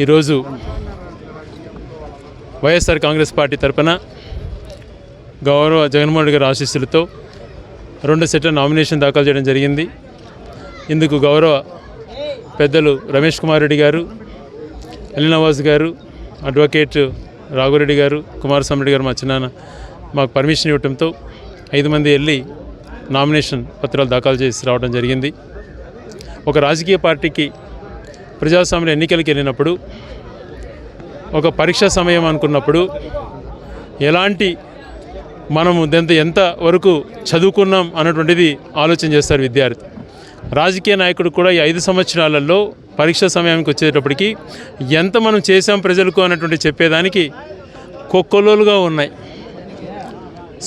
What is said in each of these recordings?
ఈరోజు వైఎస్ఆర్ కాంగ్రెస్ పార్టీ తరపున గౌరవ జగన్మోహన్ రెడ్డి గారి ఆశీస్సులతో రెండు సెట్ల నామినేషన్ దాఖలు చేయడం జరిగింది. ఇందుకు గౌరవ పెద్దలు రమేష్ కుమార్ రెడ్డి గారు అలీ నవాజ్ గారు అడ్వకేట్ రాఘురెడ్డి గారు కుమారస్వామి రెడ్డి గారు మా చిన్నాన్న మాకు పర్మిషన్ ఇవ్వటంతో ఐదు మంది వెళ్ళి నామినేషన్ పత్రాలు దాఖలు చేసి రావడం జరిగింది. ఒక రాజకీయ పార్టీకి ప్రజాస్వామ్య ఎన్నికలకు వెళ్ళినప్పుడు ఒక పరీక్ష సమయం అనుకున్నప్పుడు ఎలాంటి మనము దెంత ఎంత వరకు చదువుకున్నాం అన్నటువంటిది ఆలోచన చేస్తారు విద్యార్థి. రాజకీయ నాయకుడు కూడా ఈ ఐదు సంవత్సరాలలో పరీక్ష సమయానికి వచ్చేటప్పటికి ఎంత మనం చేశాం ప్రజలకు అన్నటువంటి చెప్పేదానికి కొక్కొలోలుగా ఉన్నాయి.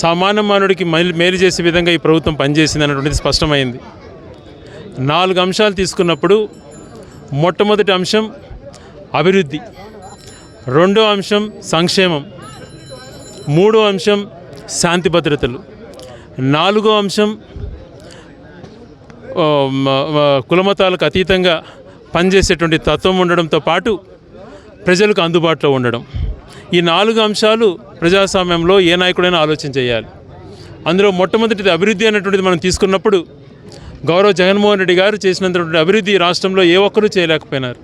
సామాన్య మానవుడికి మేలు చేసే విధంగా ఈ ప్రభుత్వం పనిచేసింది అన్నటువంటిది స్పష్టమైంది. నాలుగు అంశాలు తీసుకున్నప్పుడు మొట్టమొదటి అంశం అభివృద్ధి. రెండో అంశం సంక్షేమం. మూడో అంశం శాంతి భద్రతలు. నాలుగో అంశం కులమతాలకు అతీతంగా పనిచేసేటువంటి తత్వం ఉండడంతో పాటు ప్రజలకు అందుబాటులో ఉండడం. ఈ నాలుగు అంశాలు ప్రజాస్వామ్యంలో ఏ నాయకుడైనా ఆలోచన చేయాలి. అందులో మొట్టమొదటిది అభివృద్ధి అనేటువంటిది మనం తీసుకున్నప్పుడు గౌరవ జగన్మోహన్ రెడ్డి గారు చేసినటువంటి అభివృద్ధి రాష్ట్రంలో ఏ ఒక్కరూ చేయలేకపోయినారు.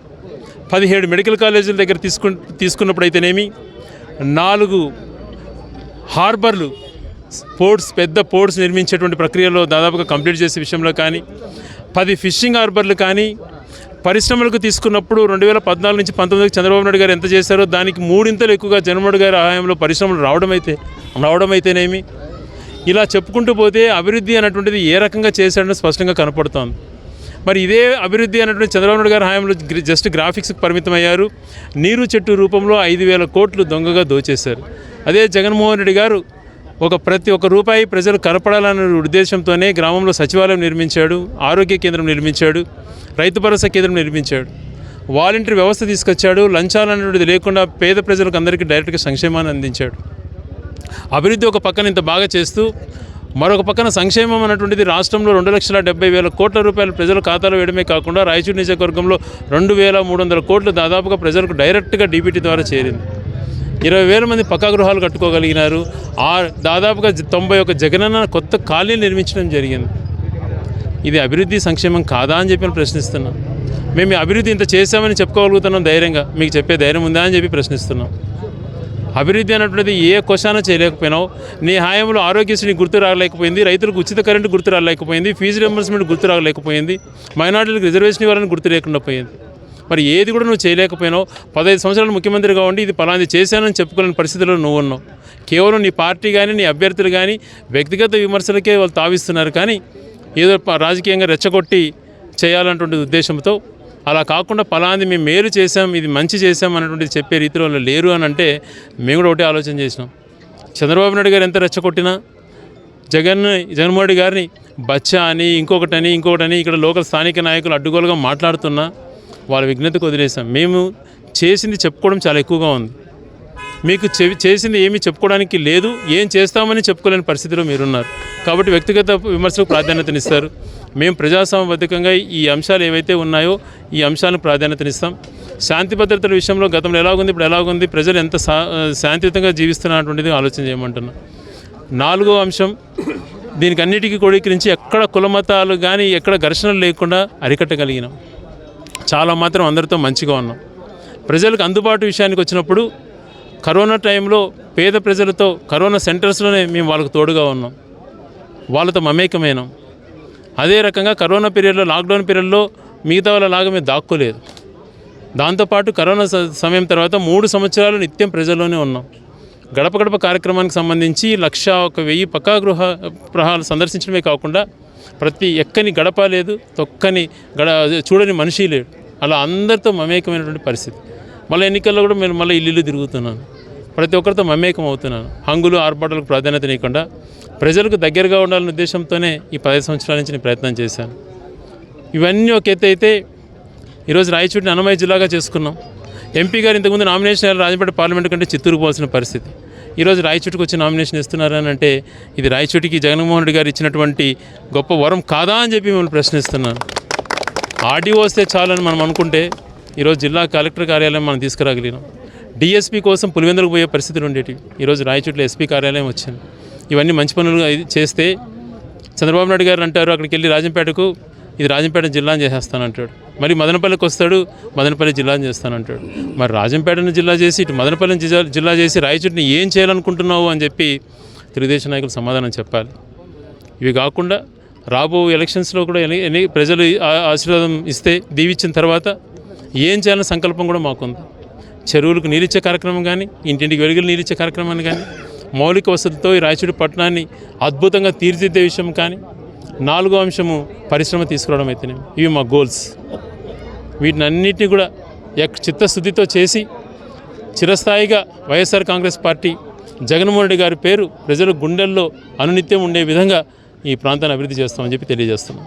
పదిహేడు మెడికల్ కాలేజీల దగ్గర తీసుకు తీసుకున్నప్పుడు అయితేనేమి నాలుగు హార్బర్లు పోర్ట్స్ పెద్ద పోర్ట్స్ నిర్మించేటువంటి ప్రక్రియలో దాదాపుగా కంప్లీట్ చేసే విషయంలో కానీ పది ఫిషింగ్ హార్బర్లు కానీ పరిశ్రమలకు తీసుకున్నప్పుడు రెండు వేల పద్నాలుగు నుంచి పంతొమ్మిదికి చంద్రబాబు నాయుడు గారు ఎంత చేశారో దానికి మూడింతలు ఎక్కువగా జగన్మోహన్ గారి ఆయంలో పరిశ్రమలు రావడం అయితే రావడం అయితేనేమి ఇలా చెప్పుకుంటూ పోతే అభివృద్ధి అనేటువంటిది ఏ రకంగా చేశాడని స్పష్టంగా కనపడుతోంది. మరి ఇదే అభివృద్ధి అనేటువంటి చంద్రబాబు నాయుడు గారి హయాంలో జస్ట్ గ్రాఫిక్స్కి పరిమితం అయ్యారు నీరు చెట్టు రూపంలో ఐదు వేల కోట్లు దొంగగా దోచేశారు. అదే జగన్మోహన్ రెడ్డి గారు ఒక ప్రతి ఒక్క రూపాయి ప్రజలు కనపడాలనే ఉద్దేశంతోనే గ్రామంలో సచివాలయం నిర్మించాడు ఆరోగ్య కేంద్రం నిర్మించాడు రైతు భరోసా కేంద్రం నిర్మించాడు వాలంటీర్ వ్యవస్థ తీసుకొచ్చాడు లంచాలు అనేటువంటిది లేకుండా పేద ప్రజలకు అందరికీ డైరెక్ట్గా సంక్షేమాన్ని అందించాడు. అభివృద్ధి ఒక పక్కన ఇంత బాగా చేస్తూ మరొక పక్కన సంక్షేమం అన్నటువంటిది రాష్ట్రంలో రెండు లక్షల డెబ్బై వేల కోట్ల రూపాయలు ప్రజల ఖాతాలో వేయడమే కాకుండా రాయచూరు నియోజకవర్గంలో రెండు వేల మూడు వందల కోట్లు దాదాపుగా ప్రజలకు డైరెక్ట్గా డీబీటీ ద్వారా చేరింది. ఇరవై వేల మంది పక్కా గృహాలు కట్టుకోగలిగినారు. ఆ దాదాపుగా తొంభై ఒక జగనన్న కొత్త ఖాళీలు నిర్మించడం జరిగింది. ఇది అభివృద్ధి సంక్షేమం కాదా అని చెప్పి నేను ప్రశ్నిస్తున్నాం. మేము అభివృద్ధి ఇంత చేశామని చెప్పుకోగలుగుతున్నాం ధైర్యంగా. మీకు చెప్పే ధైర్యం ఉందా అని చెప్పి ప్రశ్నిస్తున్నాం. అభివృద్ధి అన్నటువంటిది ఏ క్వశ్చన చేయలేకపోయినావు? నీ హాయంలో ఆరోగ్యశ్రీ గుర్తు రాలేకపోయింది రైతులకు ఉచిత కరెంటు గుర్తు రాలేకపోయింది ఫీజు రింబర్స్మెంట్ గుర్తు రాలేకపోయింది మైనార్టీలకు రిజర్వేషన్ ఇవ్వాలని గుర్తు లేకుండా పోయింది. మరి ఏది కూడా నువ్వు చేయలేకపోయినావు? పదహైదు సంవత్సరాలు ముఖ్యమంత్రిగా ఉండి ఇది పలాంది చేశానని చెప్పుకోలేని పరిస్థితిలో నువ్వు ఉన్నావు. కేవలం నీ పార్టీ కానీ నీ అభ్యర్థులు కానీ వ్యక్తిగత విమర్శలకే వాళ్ళు తావిస్తున్నారు కానీ ఏదో రాజకీయంగా రెచ్చగొట్టి చేయాలన్నటువంటి ఉద్దేశంతో అలా కాకుండా పలాంది మేము మేలు చేసాం ఇది మంచి చేసాం అనేటువంటిది చెప్పే రీతిలో లేరు అని అంటే మేము కూడా ఒకటే ఆలోచన చేసినాం. చంద్రబాబు నాయుడు గారు ఎంత రెచ్చగొట్టినా జగన్ జగన్మోహన్ రెడ్డి గారిని బచ్చా అని ఇంకొకటని ఇంకొకటని ఇక్కడ లోకల్ స్థానిక నాయకులు అడ్డుగోలుగా మాట్లాడుతున్నా వాళ్ళ విఘ్నతకు వదిలేసాం మేము చేసింది చెప్పుకోవడం చాలా ఎక్కువగా ఉంది. మీకు చెవి చేసింది ఏమీ చెప్పుకోవడానికి లేదు ఏం చేస్తామని చెప్పుకోలేని పరిస్థితిలో మీరున్నారు. కాబట్టి వ్యక్తిగత విమర్శలకు ప్రాధాన్యతనిస్తారు. మేము ప్రజాస్వామ్యబద్ధకంగా ఈ అంశాలు ఏవైతే ఉన్నాయో ఈ అంశాలకు ప్రాధాన్యతనిస్తాం. శాంతి భద్రతల విషయంలో గతంలో ఎలాగుంది ఇప్పుడు ఎలాగుంది ప్రజలు ఎంత సా శాంతియుతంగా జీవిస్తున్నటువంటిది ఆలోచన చేయమంటున్నా. నాలుగో అంశం దీనికి అన్నిటికీ కొడీకరించి ఎక్కడ కులమతాలు కానీ ఎక్కడ ఘర్షణలు లేకుండా అరికట్టగలిగినాం. చాలా మాత్రం అందరితో మంచిగా ఉన్నాం. ప్రజలకు అందుబాటు విషయానికి వచ్చినప్పుడు కరోనా టైంలో పేద ప్రజలతో కరోనా సెంటర్స్లోనే మేము వాళ్ళకు తోడుగా ఉన్నాం. వాళ్ళతో మమేకమైనాం. అదే రకంగా కరోనా పీరియడ్లో లాక్డౌన్ పీరియడ్లో మిగతా వాళ్ళలాగా మేము దాక్కోలేదు. దాంతోపాటు కరోనా సమయం తర్వాత మూడు సంవత్సరాలు నిత్యం ప్రజల్లోనే ఉన్నాం. గడప గడప కార్యక్రమానికి సంబంధించి లక్ష ఒక వెయ్యి పక్కా గృహ గృహాలు సందర్శించడమే కాకుండా ప్రతి ఎక్కని గడప లేదు తొక్కని గడ చూడని మనిషి లేడు. అలా అందరితో మమేకమైనటువంటి పరిస్థితి. మళ్ళీ ఎన్నికల్లో కూడా నేను మళ్ళీ ఇల్లు తిరుగుతున్నాను. ప్రతి ఒక్కరితో మమేకం అవుతున్నాను హంగులు ఆర్పాటలకు ప్రాధాన్యత నీయకుండా ప్రజలకు దగ్గరగా ఉండాలనే ఉద్దేశంతోనే ఈ పదహైదు సంవత్సరాల నుంచి నేను ప్రయత్నం చేశాను. ఇవన్నీ ఒక ఎత్తు అయితే ఈరోజు రాయచూటిని అనమయ జిల్లాగా చేసుకున్నాం. ఎంపీ గారు ఇంతకుముందు నామినేషన్ రాజంపేట పార్లమెంట్ కంటే చిత్తూరు పోవాల్సిన పరిస్థితి. ఈరోజు రాయచూటికి వచ్చి నామినేషన్ ఇస్తున్నారని అంటే ఇది రాయచూటికి జగన్మోహన్ రెడ్డి గారు ఇచ్చినటువంటి గొప్ప వరం కాదా అని చెప్పి మిమ్మల్ని ప్రశ్నిస్తున్నాను. ఆర్డీఓ వస్తే చాలని మనం అనుకుంటే ఈరోజు జిల్లా కలెక్టర్ కార్యాలయం మనం తీసుకురాగలిగినాం. డిఎస్పీ కోసం పులివెందులకు పోయే పరిస్థితులు ఉండేవి ఈరోజు రాయచూట్లో ఎస్పీ కార్యాలయం వచ్చింది. ఇవన్నీ మంచి పనులు ఇది చేస్తే చంద్రబాబు నాయుడు గారు అంటారు అక్కడికి వెళ్ళి రాజంపేటకు ఇది రాజంపేట జిల్లాని చేసేస్తానంటాడు మరి మదనపల్లికి వస్తాడు మదనపల్లి జిల్లాని చేస్తానంటాడు మరి రాజంపేటను జిల్లా చేసి ఇటు మదనపల్లిని జిల్లా జిల్లా చేసి రాయచోటిని ఏం చేయాలనుకుంటున్నావు అని చెప్పి తెలుగుదేశం నాయకులు సమాధానం చెప్పాలి. ఇవి కాకుండా రాబో ఎలక్షన్స్లో కూడా ఎన్ని ప్రజలు ఆ- ఆశీర్వాదం ఇస్తే దీవిచ్చిన తర్వాత ఏం చేయాలన్న సంకల్పం కూడా మాకుంది. చెరువులకు నీరిచ్చే కార్యక్రమం కానీ ఇంటింటికి వెలుగులు నీరిచ్చే కార్యక్రమాన్ని కానీ మౌలిక వసతులతో ఈ రాయచూడి పట్టణాన్ని అద్భుతంగా తీర్చిదిద్దే విషయం కానీ నాలుగో అంశము పరిశ్రమ తీసుకురావడం అయితేనే. ఇవి మా గోల్స్ వీటిని అన్నిటిని కూడా ఎక్ చిత్తశుద్ధితో చేసి చిరస్థాయిగా YSR Congress party Jaganmohan Reddy గారి పేరు ప్రజల గుండెల్లో అనునిత్యం ఉండే విధంగా ఈ ప్రాంతాన్ని అభివృద్ధి చేస్తామని చెప్పి తెలియజేస్తున్నాం.